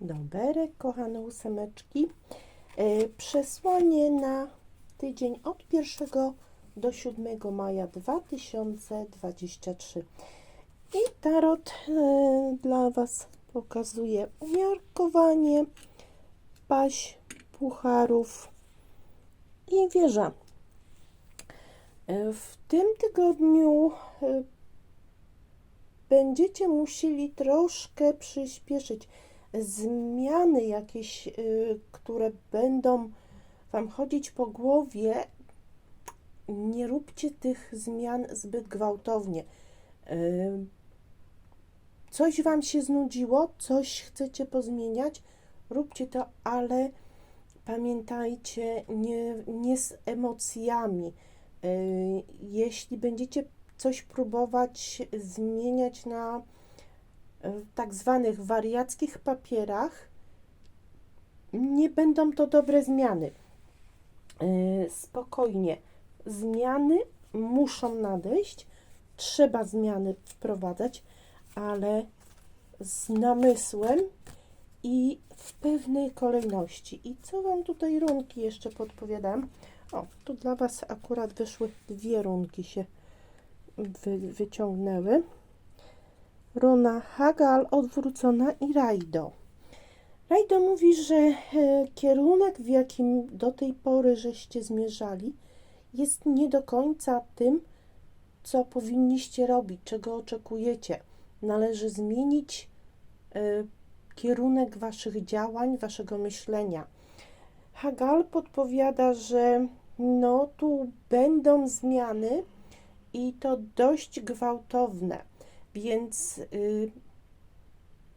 Doberek, kochane ósemeczki. E, Przesłanie na tydzień od 1 do 7 maja 2023. I tarot e, dla Was pokazuje umiarkowanie paś pucharów i wieża. E, W tym tygodniu będziecie musieli troszkę przyspieszyć zmiany jakieś, y, które będą Wam chodzić po głowie, nie róbcie tych zmian zbyt gwałtownie. Y, Coś Wam się znudziło, coś chcecie pozmieniać, róbcie to, ale pamiętajcie, nie, nie z emocjami. Y, Jeśli będziecie coś próbować zmieniać na w tak zwanych wariackich papierach, nie będą to dobre zmiany. Yy, Spokojnie. Zmiany muszą nadejść, trzeba zmiany wprowadzać, ale z namysłem i w pewnej kolejności. I co Wam tutaj runki jeszcze podpowiadam? O, tu dla Was akurat wyszły dwie runki się wy, wyciągnęły. Runa Hagal odwrócona i Rajdo. Rajdo mówi, że e, kierunek, w jakim do tej pory żeście zmierzali, jest nie do końca tym, co powinniście robić, czego oczekujecie. Należy zmienić e, kierunek waszych działań, waszego myślenia. Hagal podpowiada, że no tu będą zmiany i to dość gwałtowne, więc y,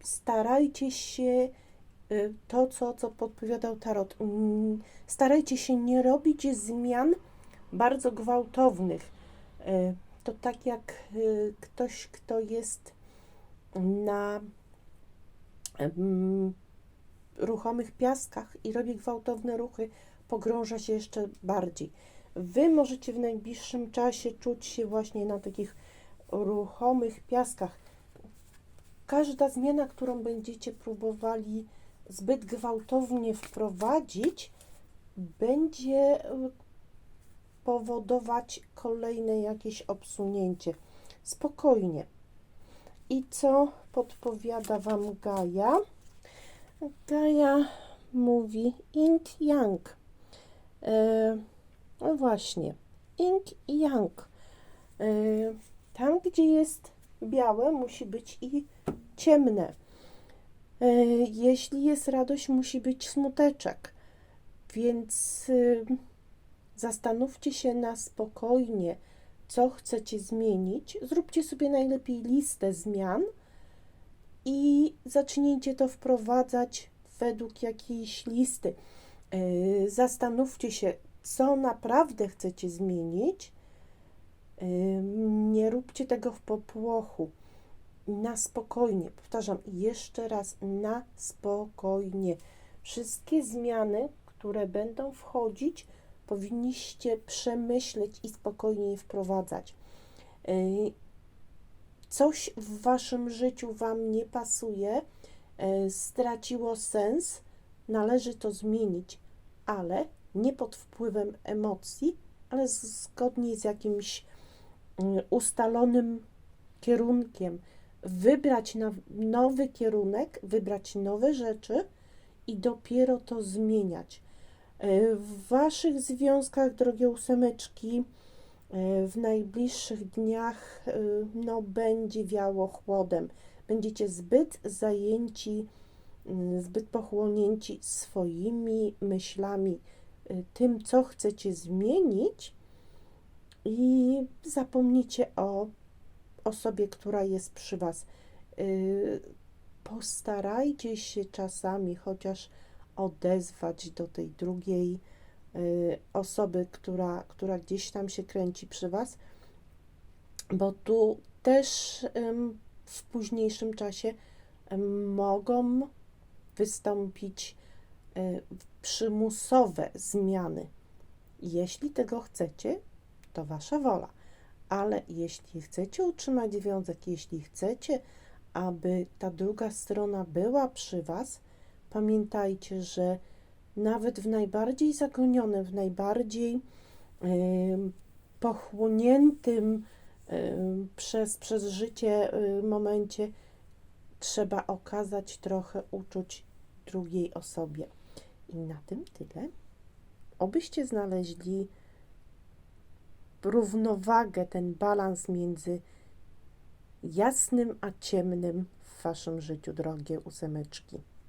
starajcie się y, to, co, co podpowiadał Tarot, mm, starajcie się nie robić zmian bardzo gwałtownych. Y, to tak jak ktoś, kto jest na mm, ruchomych piaskach i robi gwałtowne ruchy, pogrąża się jeszcze bardziej. Wy możecie w najbliższym czasie czuć się właśnie na takich ruchomych piaskach. Każda zmiana, którą będziecie próbowali zbyt gwałtownie wprowadzić, będzie y, powodować kolejne jakieś obsunięcie. Spokojnie. I co podpowiada Wam Gaja? Gaja mówi Ink Yang. E, no właśnie, Ink Yang. E, tam, gdzie jest białe, musi być i ciemne. E, jeśli jest radość, musi być smuteczek. Więc y, zastanówcie się na spokojnie, co chcecie zmienić. Zróbcie sobie najlepiej listę zmian i zacznijcie to wprowadzać według jakiejś listy. E, Zastanówcie się, co naprawdę chcecie zmienić. Nie róbcie tego w popłochu. Na spokojnie. Powtarzam jeszcze raz, na spokojnie. Wszystkie zmiany, które będą wchodzić, powinniście przemyśleć i spokojnie je wprowadzać. Coś w waszym życiu wam nie pasuje, e, straciło sens, należy to zmienić, ale nie pod wpływem emocji, ale zgodnie z jakimś ustalonym kierunkiem. Wybrać nowy kierunek, wybrać nowe rzeczy i dopiero to zmieniać. E, W waszych związkach, drogie ósemeczki, e, w najbliższych dniach no, będzie wiało chłodem. Będziecie zbyt zajęci, zbyt pochłonięci swoimi myślami, y, tym, co chcecie zmienić, i zapomnicie o osobie, która jest przy Was. Y, Postarajcie się czasami chociaż odezwać do tej drugiej y, osoby, która, która gdzieś tam się kręci przy Was, bo tu też w późniejszym czasie mogą wystąpić y, przymusowe zmiany. Jeśli tego chcecie, to wasza wola. Ale jeśli chcecie utrzymać związek, jeśli chcecie, aby ta druga strona była przy was, pamiętajcie, że nawet w najbardziej zagonionym, w najbardziej em, pochłoniętym em, przez, przez życie em, momencie trzeba okazać trochę uczuć drugiej osobie. I na tym tyle. Obyście znaleźli równowagę, ten balans między jasnym a ciemnym w waszym życiu, drogie ósemeczki.